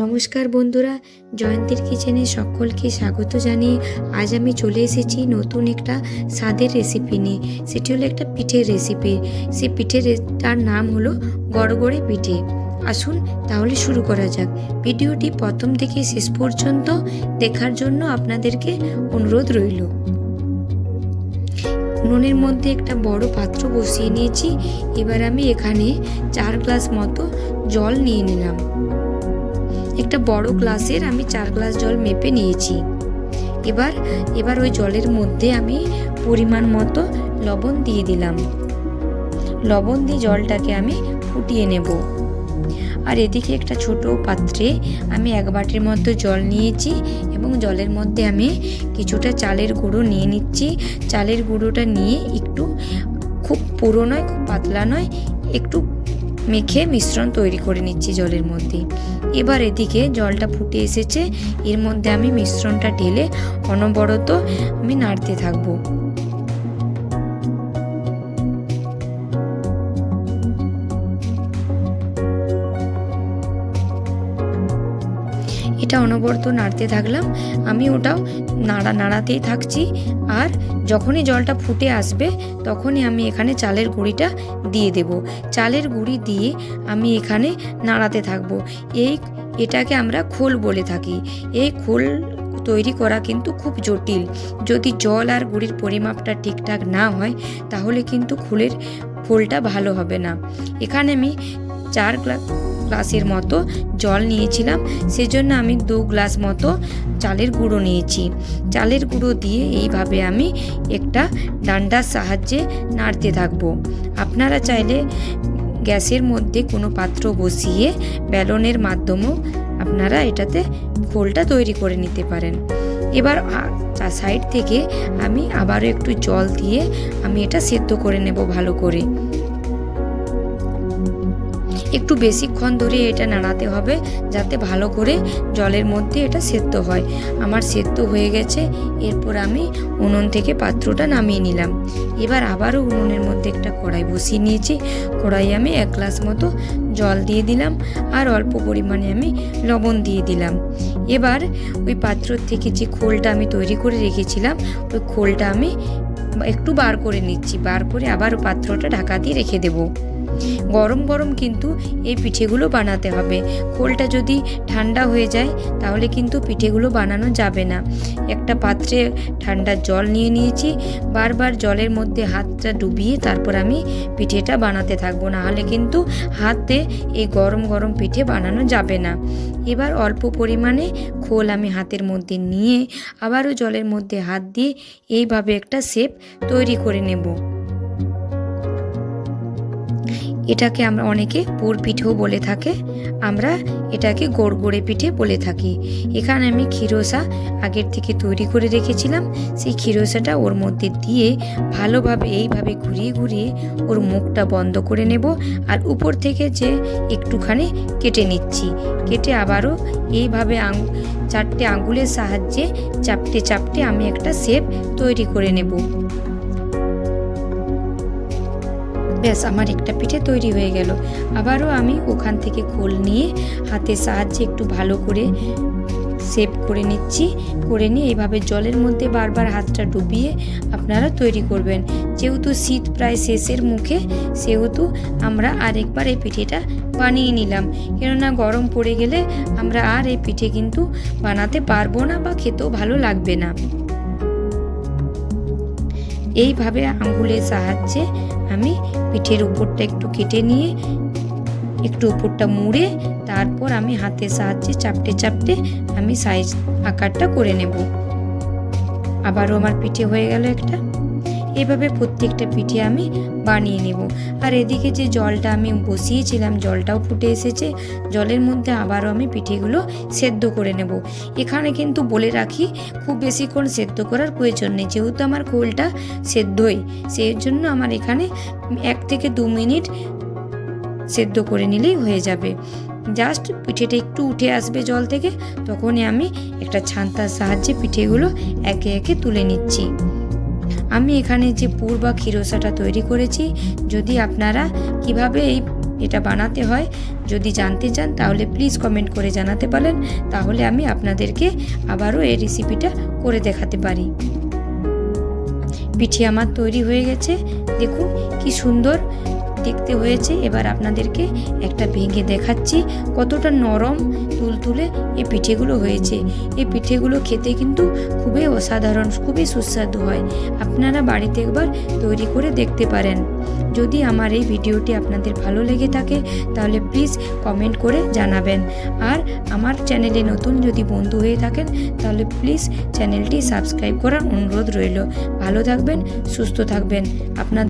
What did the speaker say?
নমস্কার বন্ধুরা, জয়ন্তীর কিচেনে সকলকে স্বাগত জানিয়ে আজ আমি চলে এসেছি নতুন একটা স্বাদের রেসিপি নিয়ে। সেটি হলো একটা পিঠের রেসিপি সেই পিঠের তার নাম হলো গড়গড়ে পিঠে। আসুন তাহলে শুরু করা যাক। ভিডিওটি প্রথম থেকে শেষ পর্যন্ত দেখার জন্য আপনাদেরকে অনুরোধ রইল। উনুনের মধ্যে একটা বড় পাত্র বসিয়ে নিয়েছি। এবার আমি এখানে চার গ্লাস মতো জল নিয়ে নিলাম। একটা বড় গ্লাসের আমি চার গ্লাস জল মেপে নিয়েছি। এবার এবার ওই জলের মধ্যে আমি পরিমাণ মতো লবণ দিয়ে দিলাম। লবণ দিয়ে জলটাকে আমি ফুটিয়ে নেব। আর এদিকে একটা ছোট পাত্রে আমি এক বাটির মতো জল নিয়েছি এবং জলের মধ্যে আমি কিছুটা চালের গুঁড়ো নিয়ে নিচ্ছি। চালের গুঁড়োটা নিয়ে একটু খুব পুরো নয়, খুব পাতলা নয়, একটু মেখে মিশ্রণ তৈরি করে নিচ্ছি জলের মধ্যে। এবার এদিকে জলটা ফুটে এসেছে। এর মধ্যে আমি মিশ্রণটা ঢেলে অনবরত আমি নাড়তে থাকব। এটা অনবরত নাড়তে থাকলাম। আমি ওটাও নাড়া, নাড়াতেই থাকছি। আর যখনই জলটা ফুটে আসবে, তখনই আমি এখানে চালের গুঁড়িটা দিয়ে দেব। চালের গুঁড়ি দিয়ে আমি এখানে নাড়াতে থাকব। এই এটাকে আমরা খোল বলে থাকি। এই খোল তৈরি করা কিন্তু খুব জটিল। যদি জল আর গুঁড়ির পরিমাপটা ঠিকঠাক না হয়, তাহলে কিন্তু খোলের খোলটা ভালো হবে না। এখানে আমি চার গ্লাস গ্লাসের মতো জল নিয়েছিলাম। সেজন্য আমি দু গ্লাস মতো চালের গুঁড়ো নিয়েছি। চালের গুঁড়ো দিয়ে এইভাবে আমি একটা ডান্ডার সাহায্যে নাড়তে থাকব। আপনারা চাইলে গ্যাসের মধ্যে কোনো পাত্র বসিয়ে ব্যালনের মাধ্যমেও আপনারা এটাতে খোলটা তৈরি করে নিতে পারেন। এবার সাইড থেকে আমি আবারও একটু জল দিয়ে আমি এটা সেদ্ধ করে নেব ভালো করে। একটু বেশিক্ষণ ধরে এটা নাড়াতে হবে যাতে ভালো করে জলের মধ্যে এটা সেদ্ধ হয়। আমার সেদ্ধ হয়ে গেছে, এরপর আমি উনুন থেকে পাত্রটা নামিয়ে নিলাম। এবার আবারও উনুনের মধ্যে একটা কড়াই বসিয়ে নিয়েছি। কড়াই আমি এক গ্লাস মতো জল দিয়ে দিলাম আর অল্প পরিমাণে আমি লবণ দিয়ে দিলাম। এবার ওই পাত্র থেকে যে খোলটা আমি তৈরি করে রেখেছিলাম, ওই খোলটা আমি একটু বার করে নিচ্ছি। বার করে আবার পাত্রটা ঢাকা দিয়ে রেখে দেবো। গরম গরম কিন্তু এই পিঠেগুলো বানাতে হবে। খোলটা যদি ঠান্ডা হয়ে যায়, তাহলে কিন্তু পিঠেগুলো বানানো যাবে না। একটা পাত্রে ঠান্ডা জল নিয়ে নিয়েছি, বারবার জলের মধ্যে হাতটা ডুবিয়ে তারপর আমি পিঠেটা বানাতে থাকব। না হলে কিন্তু হাতে এই গরম গরম পিঠে বানানো যাবে না। এবার অল্প পরিমাণে খোল আমি হাতের মধ্যে নিয়ে, আবারও জলের মধ্যে হাত দিয়ে এইভাবে একটা শেপ তৈরি করে নেব। এটাকে আমরা অনেকে পুর পিঠেও বলে থাকে, আমরা এটাকে গোড়গোড়ে পিঠে বলে থাকি। এখানে আমি ক্ষীরসা আগের থেকে তৈরি করে রেখেছিলাম, সেই ক্ষীরসাটা ওর মধ্যে দিয়ে ভালোভাবে এইভাবে ঘুরিয়ে ঘুরিয়ে ওর মুখটা বন্ধ করে নেব আর উপর থেকে যে একটুখানি কেটে নিচ্ছি। কেটে আবারও এইভাবে আঙ, চারটে আঙ্গুলের সাহায্যে চাপটে চাপটে আমি একটা শেপ তৈরি করে নেব। ব্যাস, আমার একটা পিঠে তৈরি হয়ে গেল। আবারও আমি ওখান থেকে খোল নিয়ে হাতের সাহায্যে একটু ভালো করে সেভ করে নিচ্ছি, করে নিয়ে এইভাবে জলের মধ্যে বারবার হাতটা ডুবিয়ে আপনারা তৈরি করবেন। যেহেতু শীত প্রায় শেষের মুখে, সেহেতু আমরা আরেকবার এই পিঠেটা বানিয়ে নিলাম। কেননা গরম পড়ে গেলে আমরা আর এই পিঠে কিন্তু বানাতে পারব না বা খেতেও ভালো লাগবে না। এইভাবে আঙ্গুলের সাহায্যে আমি পিঠের উপরটা একটু কেটে নিয়ে, একটু উপরটা মুড়ে, তারপর আমি হাতের সাহায্যে চাপটে চাপটে আমি সাইজ আকারটা করে নেব। আবারও আমার পিঠে হয়ে গেল একটা। এভাবে প্রত্যেকটা পিঠে আমি বানিয়ে নেব। আর এদিকে যে জলটা আমি বসিয়েছিলাম, জলটাও ফুটে এসেছে। জলের মধ্যে আবারও আমি পিঠেগুলো সেদ্ধ করে নেব। এখানে কিন্তু বলে রাখি, খুব বেশিক্ষণ সেদ্ধ করার প্রয়োজন নেই। যেহেতু আমার খোলটা সেদ্ধই, সেই জন্য আমার এখানে এক থেকে দু মিনিট সেদ্ধ করে নিলেই হয়ে যাবে। জাস্ট পিঠেটা একটু উঠে আসবে জল থেকে, তখনই আমি একটা ছান্তার সাহায্যে পিঠেগুলো একে একে তুলে নিচ্ছি। আমি এখানে যে পুর বা ক্ষীরসাটা তৈরি করেছি, যদি আপনারা কীভাবে এই এটা বানাতে হয়, যদি জানতে চান তাহলে প্লিজ কমেন্ট করে জানাতে পারেন, তাহলে আমি আপনাদেরকে আবারও এই রেসিপিটা করে দেখাতে পারি। পিঠে আমার তৈরি হয়ে গেছে। দেখুন কি সুন্দর দেখতে হয়েছে। এবার আপনাদেরকে একটা ভেঙে দেখাচ্ছি। কতটা নরম তুলতুলে এই পিঠেগুলো হয়েছে। এই পিঠেগুলো খেতে কিন্তু খুবই অসাধারণ, খুবই সুস্বাদু হয়। আপনারা বাড়িতে একবার তৈরি করে দেখতে পারেন। যদি আমার এই ভিডিওটি আপনাদের ভালো লেগে থাকে, তাহলে প্লিজ কমেন্ট করে জানাবেন। আর আমার চ্যানেলে নতুন যদি বন্ধু হয়ে থাকেন, তাহলে প্লিজ চ্যানেলটি সাবস্ক্রাইব করার অনুরোধ রইল। ভালো থাকবেন, সুস্থ থাকবেন। আপনার